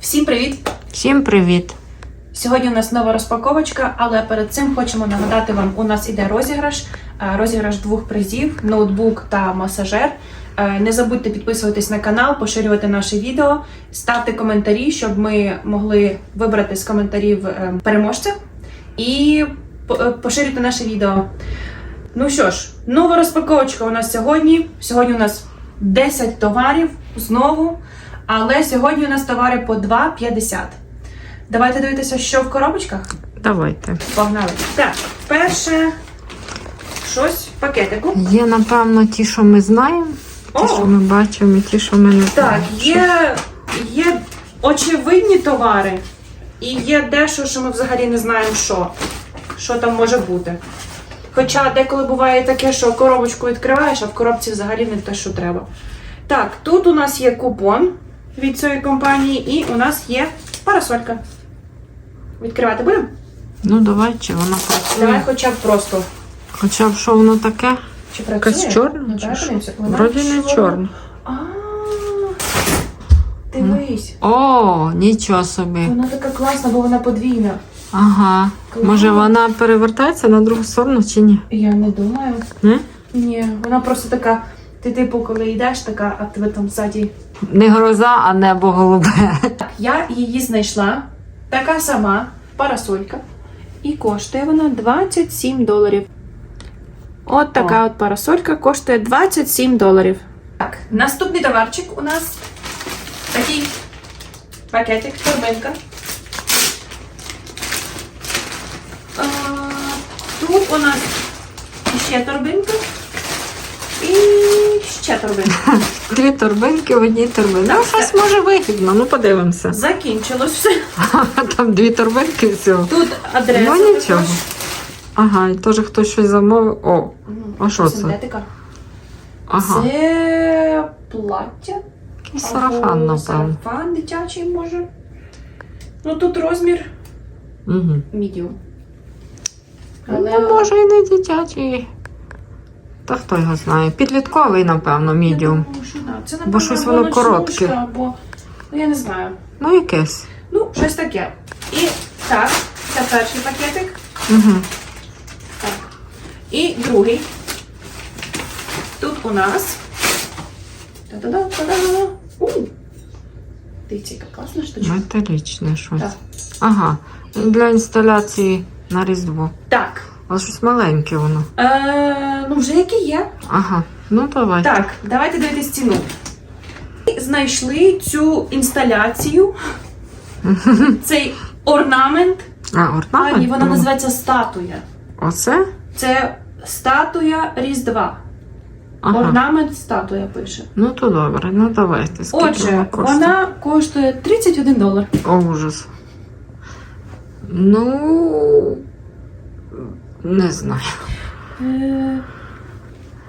Всім привіт! Всім привіт! Сьогодні у нас нова розпаковочка, але перед цим хочемо нагадати вам, у нас іде розіграш. е, Розіграш двох призів: ноутбук та масажер. Е, Не забудьте підписуватись на канал, поширювати наше відео, ставте коментарі, щоб ми могли вибрати з коментарів е, переможця і по- поширюйте наше відео. Ну що ж, нова розпаковочка у нас сьогодні. Сьогодні у нас 10 товарів знову. Але сьогодні у нас товари по 2,50. Давайте дивитися, що в коробочках. Давайте. Погнали. Так, перше щось в пакетику. Є, напевно, ті, що ми знаємо, ті, О! що ми бачимо, і ті, що ми не Так, знаємо. є, є очевидні товари, і є дещо, що ми взагалі не знаємо, що. Що там може бути. Хоча деколи буває таке, що коробочку відкриваєш, а в коробці взагалі не те, що треба. Так, тут у нас є купон від цієї компанії, і у нас є парасолька. Відкривати будемо? Ну, давай, чи вона працює. Давай хоча б просто. Хоча б що воно таке? Чи працює? Якась чорна? Ну, чи що? Вроді не чорна. А, Дивись. О, нічого собі. Вона така класна, бо вона подвійна. Ага. Клас. Може вона перевертається на другу сторону чи ні? Я не думаю. Не? Ні, вона просто така. Ти, типу, коли йдеш, така, а в тебе там ззаді. Не гроза, а небо голубе. Я її знайшла. Така сама парасолька. І коштує вона 27 доларів. От така от парасолька коштує 27 доларів. Так, наступний товарчик у нас такий пакетик, торбинка. Тут у нас ще торбинка. І ще торбинка. Дві торбинки в одній торбині. Ну, щось може вигідно, ну подивимося. Закінчилось все. Там дві торбинки всього. Тут адреса. Ну нічого. також. Ага, і теж хтось щось замовив. О, А що це? Синтетика. ага. Це плаття. Якийсь або сарафан, напевно. Сарафан дитячий може. Ну тут розмір Угу. мідіум. Ну, може, і не дитячий. Та хто його знає? Підлітковий, напевно, мідіум. Я думаю, що да. Це, Бо щось воно коротке. Або... Ну я не знаю. Ну, якесь. Ну, щось таке. І так, це перший пакетик. Угу. Так. І другий. Тут у нас. Та-да-да-та-да. У! Дивіться, яка класна штучка. Металічне щось. Так. Ага. Для інсталяції на Різдво. Так. Але щось маленьке воно. Е, ну, вже які є. Ага. Ну давай. Так, давайте дивитись ціну. Знайшли цю інсталяцію. Цей орнамент. А, орнамент? ні, вона Ну, називається статуя. Оце? Це статуя Різдва. Ага. Орнамент статуя пише. Ну то добре, ну давайте. Скільки Отже, коштує? вона коштує 31 долар. О, ужас. Ну. Не знаю. Е,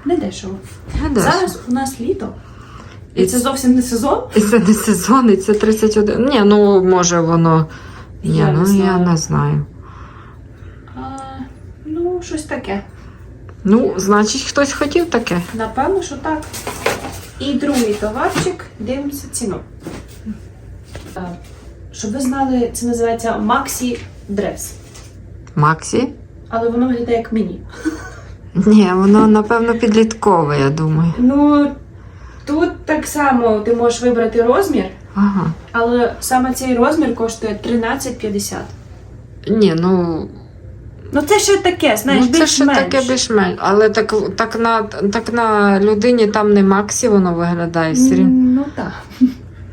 не дешево. Не дешево. Зараз у нас літо. І І це зовсім не сезон. І це не сезон, і це 31. Ні, ну може воно. Ні, Я не ну знаю. я не знаю. А, ну, щось таке. Ну, значить, хтось хотів таке. Напевно, що так. І другий товарчик, дивимося ціну. Щоб ви знали, це називається Maxi Dress. Максі? Але воно виглядає як міні. Ні, воно, напевно, підліткове, я думаю. Ну, тут так само ти можеш вибрати розмір, Ага. але саме цей розмір коштує 13,50. Ні, ну. Ну це ще таке, знаєш, ну це ще більш-менш. таке більш-менш. Але так, так, на, так на людині там не Максі воно виглядає все рівно. Ну так.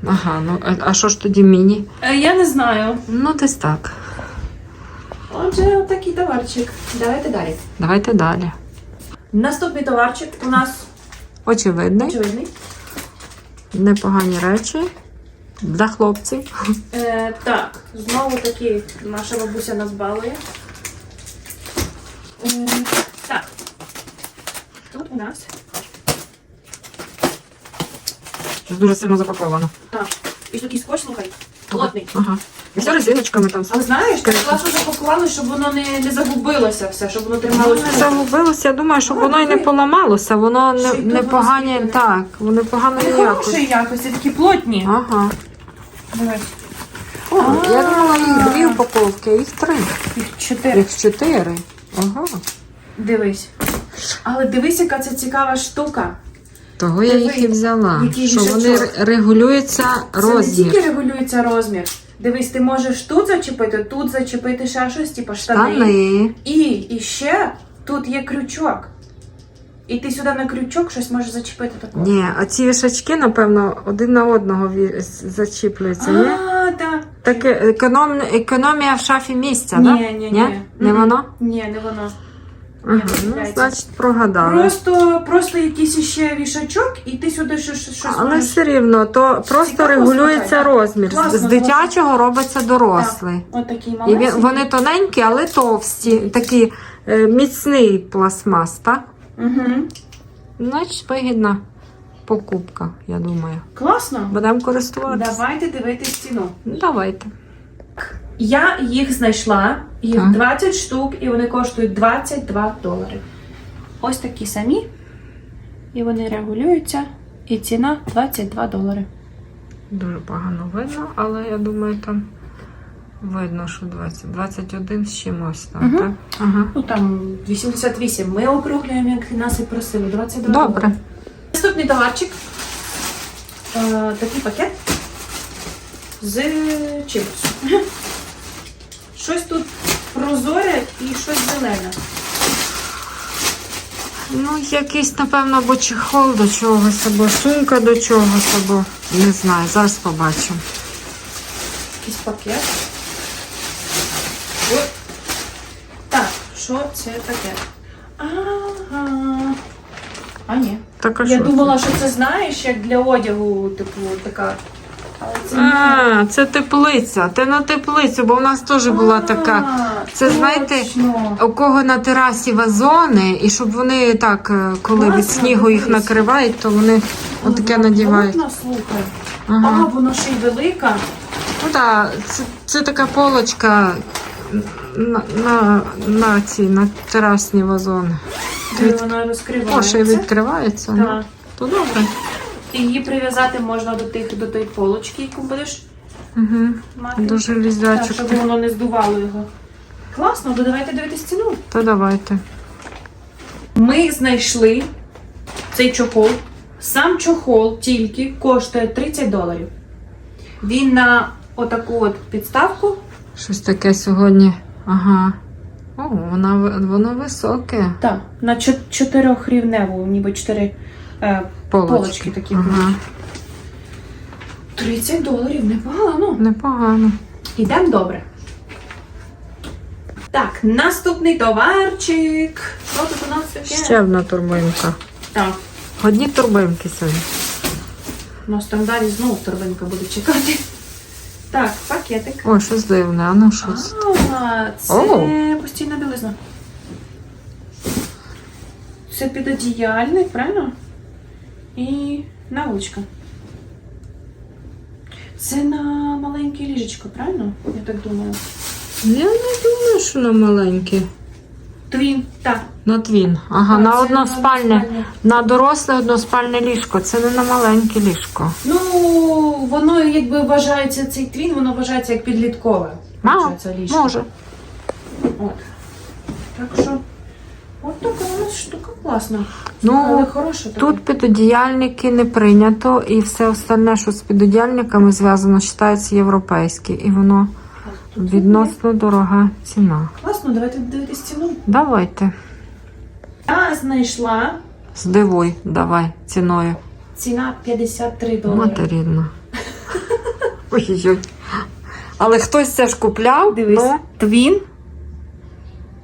Ага, ну а- а що ж тоді міні? Е, Я не знаю. Ну, десь так. Отже, отакий товарчик. Давайте далі. Давайте далі. Наступний товарчик у нас Очевидний, очевидний. непогані речі для хлопців. Е, так, знову таки наша бабуся нас балує. Е, так. Тут у нас. Щось дуже сильно запаковано. Так. І такий скотч, слухай, плотний. Ага. І все резиночками там. Але знаєш, так класно запакували, щоб воно не, не загубилося все, щоб воно трималося. Не Загубилося, я думаю, щоб воно і не поламалося, воно не, Ще й не погані, розкидане. так, вони поганої Вони якості. хорошої якості, такі плотні. Ага. А. я думала, їх дві упаковки, а їх три. Їх чотири. Їх чотири. Ага. Дивись. Але дивись, яка це цікава штука. Того я їх і взяла. який Що вони ре- регулюються Це не розмір. тільки регулюється розмір. Дивись, ти можеш тут зачепити, тут зачепити ще щось, типу штани. Штани. І, і ще тут є крючок. І ти сюди на крючок щось можеш зачепити такого. Ні, а ці вішачки, напевно, один на одного ві- з- зачіплюються, ні? А, так. Таке економ... економія в шафі місця, Ні, так? ні, ні. Не Мгм. воно? Ні, не воно. Ага, ну, значить, прогадали. Просто, просто якийсь іще вішачок, і ти сюди щось, щось Але можеш. все рівно, то просто Цікаво, регулюється слухай. розмір. Класно, З дитячого робиться дорослий. От такий І вони тоненькі, але товсті, такі е, міцний пластмас, так? Угу. Значить, вигідна покупка, я думаю. Класно. Будемо користуватися. Давайте дивитись ціну. Ну, Давайте. Я їх знайшла, їх Так. 20 штук, і вони коштують 22 долари. Ось такі самі. І вони регулюються. І ціна 22 долари. Дуже погано видно, але я думаю, там видно, що 20, 21 з чимось там, Мгм. так? Ага. Ну там 88. Ми округлюємо, як нас і просили. 22 Добре. долари. Наступний товарчик. Е, такий пакет з чимось. Щось тут прозоре і щось зелене. Ну, якийсь, напевно, або чехол до чогось, або сумка до чогось, або не знаю, зараз побачимо. Якийсь пакет. Так, що це таке? Ага. А, ні. Так, а Я що думала, що це знаєш, як для одягу, типу, така. А, це теплиця. Ти на теплицю, бо в нас теж була така. Це, знаєте. У кого на терасі вазони, і щоб вони так, е, коли від снігу їх накривають, то вони отаке надівають. Можна. А, Ага. воно ще й велика. Ну так, це, це така полочка на, на, на ці на терасні вазони. Від- вона О, ще й розкривається. відкривається. ну, То добре. І її прив'язати можна до тих до тої полочки, яку будеш Угу. мати. До Так, щоб воно не здувало його. Класно, то давайте дивитись ціну. То давайте. Ми знайшли цей чохол. Сам чохол тільки коштує 30 доларів. Він на отаку от підставку. Щось таке сьогодні. Ага. О, вона, воно високе. Так, на чо- чотирьохрівневу, ніби чотири е, Полочки. полочки такі. Ага. будуть. 30 доларів, непогано. Непогано. Ідемо добре. Так, наступний товарчик. Що тут у нас таке? Ще одна турбинка. Так, Одні турбинки сьогодні. у нас там далі знову торбинка буде чекати. Так, пакетик. Ой, щось дивне, а ну щось. А, це О. постійна білизна. Це підодіяльник, правильно? І наволочка. Це на маленьке ліжечко, правильно? Я так думаю. Я не думаю, що на маленькі. Твін, так. На твін. Ага, А, на односпальне. односпальне. На доросле односпальне ліжко. Це не на маленьке ліжко. Ну, воно якби вважається цей твін, воно вважається як підліткове. А, ліжко. Може. От. Так що, от така у нас штука класна. Ну, Але хороша така. Тут підодіяльники не прийнято, і все остальне, що з підодіяльниками зв'язано, вважається європейське. І воно відносно дорога ціна. Класно, давайте дивитись ціну. Давайте. Я знайшла Здивуй, давай, ціною. ціна 53 долари. Мати рідна. Ой-ой. Але хтось це ж купляв. Дивись, Ну, твін,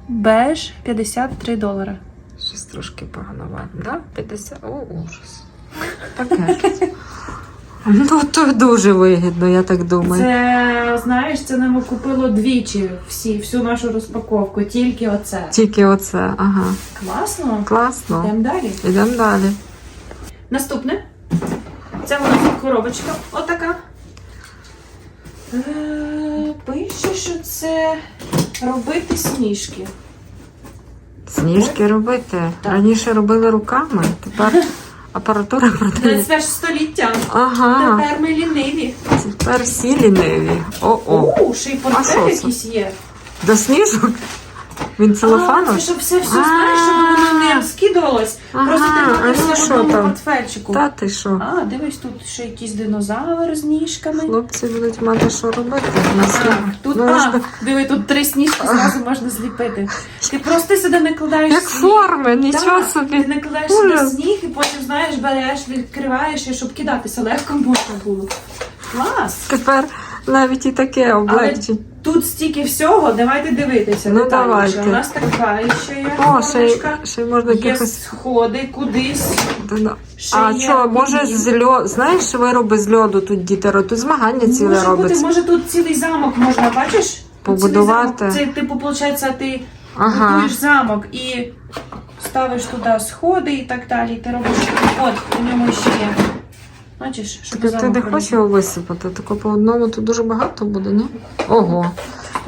беж 53 долари. Щось трошки погано видно, да? 50. О, ужас. Таке. Ну, то дуже вигідно, я так думаю. Це, знаєш, це нам купило двічі всі, всю нашу розпаковку, тільки оце. Тільки оце, ага. Класно. Класно. Йдемо далі. Йдемо далі. Наступне. Це у нас коробочка. Отака. Е, Пише, що це робити сніжки. Сніжки робити. Так. Раніше робили руками, тепер апаратура продає. Це ж століття. Ага, Тепер ми ліниві. тепер всі ліниві. О-о. У, ще й портрет якийсь є. До сніжок? Він А, це щоб все, все знаєш, щоб воно не розкидувалось. Ага, Просто ти в одному портфельчику. Та ти що? А, дивись, тут ще якийсь динозавр з ніжками. Хлопці будуть мати що робити тут, Ну, а, диви, тут три сніжки зразу можна зліпити. Ти просто сюди накладаєш Як форми, нічого собі. Ти накладаєш сюди сніг і потім, знаєш, береш, відкриваєш, щоб кидатися легко можна було. Клас! Тепер навіть і таке Але облегчить. тут стільки всього, давайте дивитися. Ну, детальніше. давайте. У нас така ще є О, ще, й- ще й можна Є якихось. сходи кудись. Да-да. Ще А є що, може камін. з льоду, знаєш, вироби з льоду тут роблять? Тут змагання ціле може бути, робиться. може тут цілий замок можна, бачиш? Тут Побудувати. цілий замок. Це типу, виходить, ти Ага. будуєш замок і ставиш туди сходи і так далі. Ти робиш. От, у ньому ще є. Бачиш, щоб Ти, ти не хочеш його висипати? Тако по одному тут дуже багато буде, ні? Ого.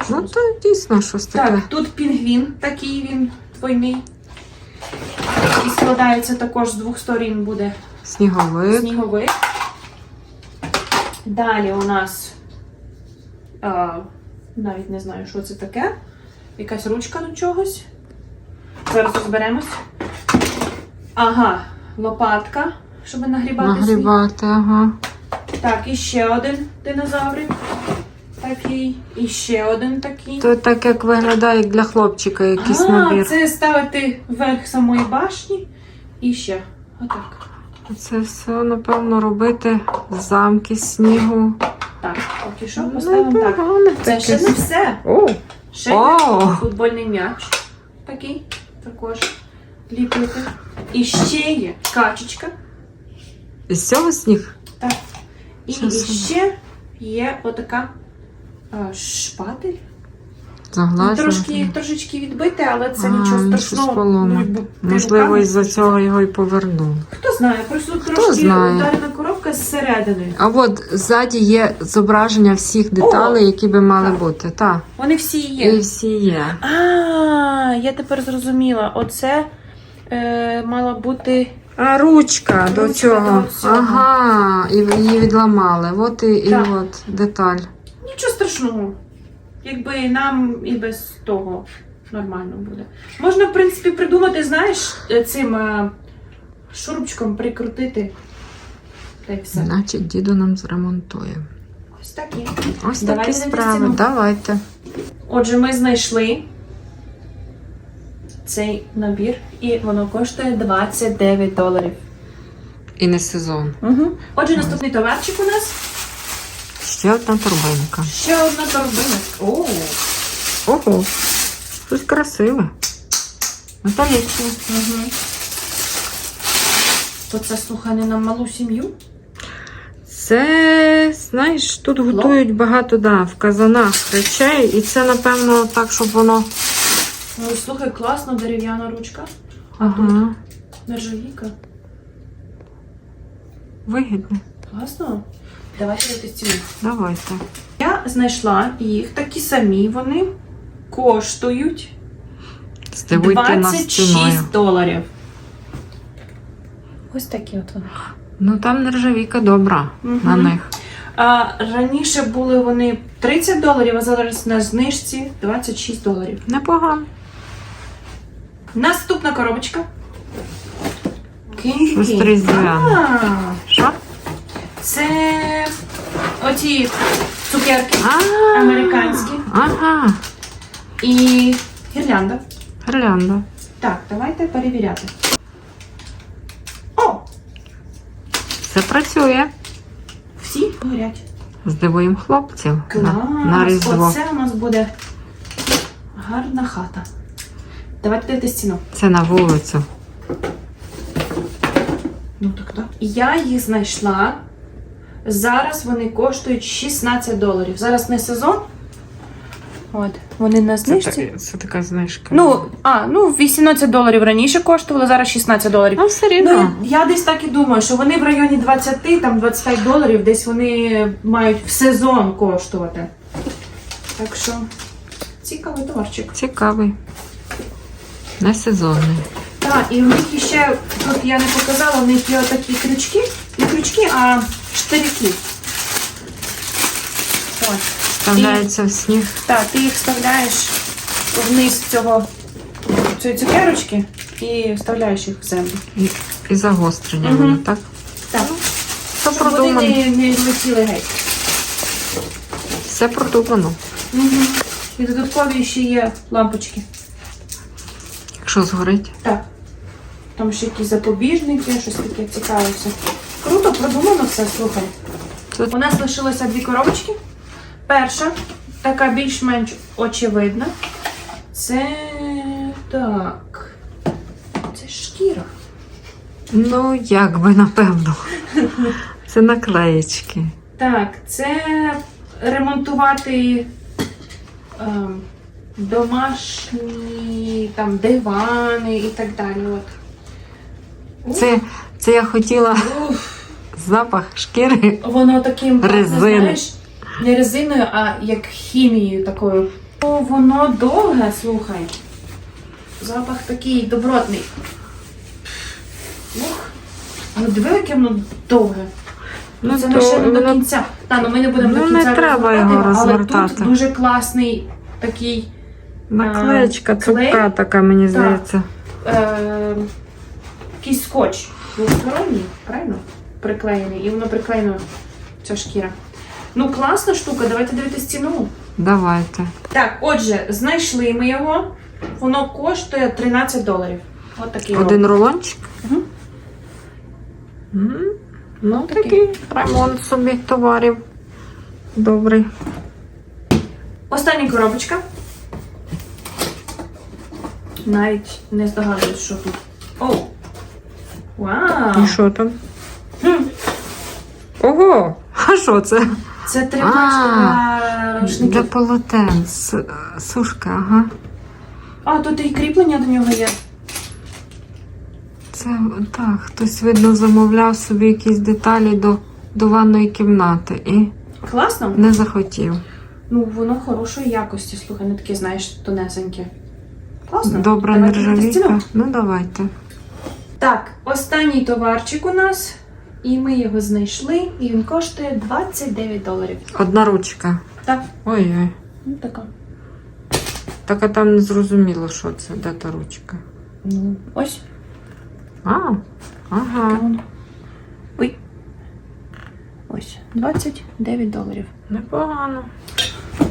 Ну то дійсно щось таке. Так, тут пінгвін, такий він двойний. І складається також з двох сторін буде Сніговик. сніговик. Далі у нас а, навіть не знаю, що це таке. Якась ручка до чогось. Зараз розберемось. Ага, лопатка, щоб нагрібати. Нагрібати, ага. Так, і ще один динозаврик. Такий. І ще один такий. То так як виглядає як для хлопчика якийсь а, набір. це ставити вверх самої башні. І ще. Отак. Це все, напевно, робити з замки снігу. Так, поки що Ну, поставимо так. погано Це ще не все. О, Ще О! футбольний м'яч. Такий також ліпити. І ще є качечка. Із цього сніг? Так. І Що ще є отака а, шпатель. Ну, Заглажувати. трошки, трошечки відбите, але це А, нічого ну, страшного. поломане. бо ти Можливо, руками- із-за цього його і повернули. Хто знає, просто трошки знає? ударена коробка зсередини. А от ззаді є зображення всіх деталей, які би мали Так. бути. Так. Вони всі І є. всі є. А, я тепер зрозуміла. Оце е, мала бути. А ручка до Ручка цього. до цього. Ага, і її відламали. От і, і Так. от деталь. Нічого страшного. Якби нам і без того нормально буде. Можна, в принципі, придумати, знаєш, е, цим е, шурупчиком прикрутити. Та й все. Значить, діду нам зремонтує. Ось такі. Ось Давайте такі на справи. стіну. Давайте. Отже, ми знайшли цей набір, і воно коштує 29 доларів. І не сезон. Угу. Отже, наступний товарчик у нас Ще одна торбинка. ще одна торбина. О, Ого, щось красиве. Металічне. угу. То це слухай не на малу сім'ю. Це, знаєш, тут готують багато да, в казанах речей, і це, напевно, так, щоб воно. Ну, слухай, класно, дерев'яна ручка. Ага. нержавійка. Вигідно. Класно. Давайте я ціну. Давайте. Я знайшла їх такі самі. Вони коштують Здивуйте нас ціною. 26 доларів. Ось такі от вони. Ну там нержавійка добра Мгм. на них. А, раніше були вони 30 доларів, а зараз на знижці 26 доларів. Непогано. Наступна коробочка. А, Що? Це оці цукерки А, американські Ага. і гірлянда. Гірлянда. Так, давайте перевіряти. О, Все працює. всі горять. Здивуємо хлопців Клас! на, на Різдво. Оце у нас буде гарна хата. Давайте дивитись ціну. Це на вулицю. Ну так так. Я їх знайшла. Зараз вони коштують 16 доларів. Зараз не сезон. От, вони на Це, знижці. та- це така знижка. Ну, а, ну 18 доларів раніше коштували, зараз 16 доларів. ну все рівно. Ну, я десь так і думаю, що вони в районі 20, там 25 доларів, десь вони мають в сезон коштувати. Так що цікавий товарчик. Цікавий. Не сезонний. Так, і в них ще, тут я не показала, у них є отакі крючки. Не крючки, а штирики. От. Вставляється в сніг. Так, ти їх вставляєш вниз цього, цієї цукерочки і вставляєш їх в землю. І, і загострення Мгм. воно, так? Так, Все щоб вони продумано. не, не летіли геть. Все продумано. Угу. І додаткові ще є лампочки. Якщо згорить. Так. Там ще якісь запобіжники, щось таке цікаве. Круто, продумано все, слухай. Це- У нас лишилося дві коробочки. Перша, така більш-менш очевидна. Це так. Це шкіра. Ну, як би, напевно. Це наклеєчки. Так, це ремонтувати ем, домашні там дивани і так далі. От. Це, це я хотіла Уф. запах шкіри. Воно таким пахне, Резини. знаєш, не резиною, а як хімією такою. О, воно довге, слухай. Запах такий добротний. Ух. Ну диви, яке воно довге. Ну, Це то ще не до кінця. Та, ну ми не будемо Ну, до не кінця треба його але розгортати. тут дуже класний такий Наклеєчка, клей. цупка така, мені здається. е, якийсь скотч двосторонній, правильно? Приклеєний. І воно приклеєно ця шкіра. Ну, класна штука, давайте дивитися ціну. Давайте. Так, отже, знайшли ми його. Воно коштує 13 доларів. От такий Один рулончик. М, Ну, Такий. такий ремонт собі товарів. Добрий. Остання коробочка. Навіть не здогадуюсь, що тут. О! Вау! І що там? Хм, Ого! А що це? Це тримач для Для полотен. С- Сушка, ага. А, тут і кріплення до нього є. Це так, хтось, видно, замовляв собі якісь деталі до, до ванної кімнати і Класно? не захотів. Ну, воно хорошої якості, слухай, не таке, знаєш, тонесеньке. Класно. Добра Давайте нержавійка. Ну, давайте. Так, останній товарчик у нас. І ми його знайшли, і він коштує 29 доларів. Одна ручка. Так, Ой-ой. ну така. Так а там не зрозуміло, що це, де та ручка. Ну, ось. А, ага. Ой. Ось, 29 доларів. Непогано.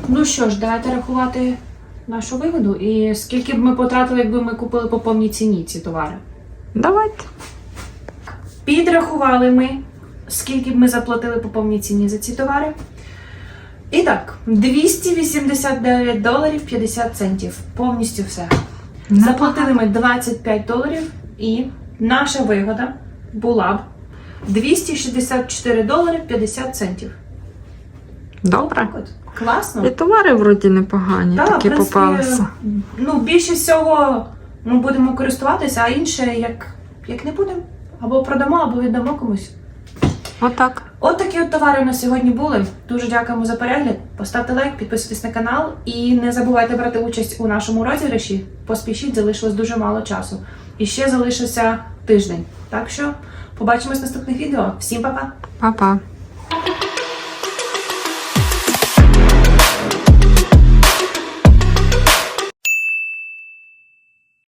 Ну що ж, давайте рахувати нашу вигоду. І скільки б ми потратили, якби ми купили по повній ціні ці товари. Давайте. Підрахували ми, скільки б ми заплатили по повній ціні за ці товари. І так, 289 доларів 50 центів. Повністю все. Заплатили ми 25 доларів, і наша вигода була б 264 долари 50 центів. Добре. Класно. І товари вроді непогані, Так, такі принципі, попалися. Ну, більше всього ми будемо користуватися, а інше як, як не будемо. Або продамо, або віддамо комусь. Отак. От такі от товари у нас сьогодні були. Дуже дякуємо за перегляд. Поставте лайк, підписуйтесь на канал і не забувайте брати участь у нашому розіграші. Поспішіть, залишилось дуже мало часу. І ще залишився тиждень. Так що побачимось в наступних відео. Всім па-па! Па-па.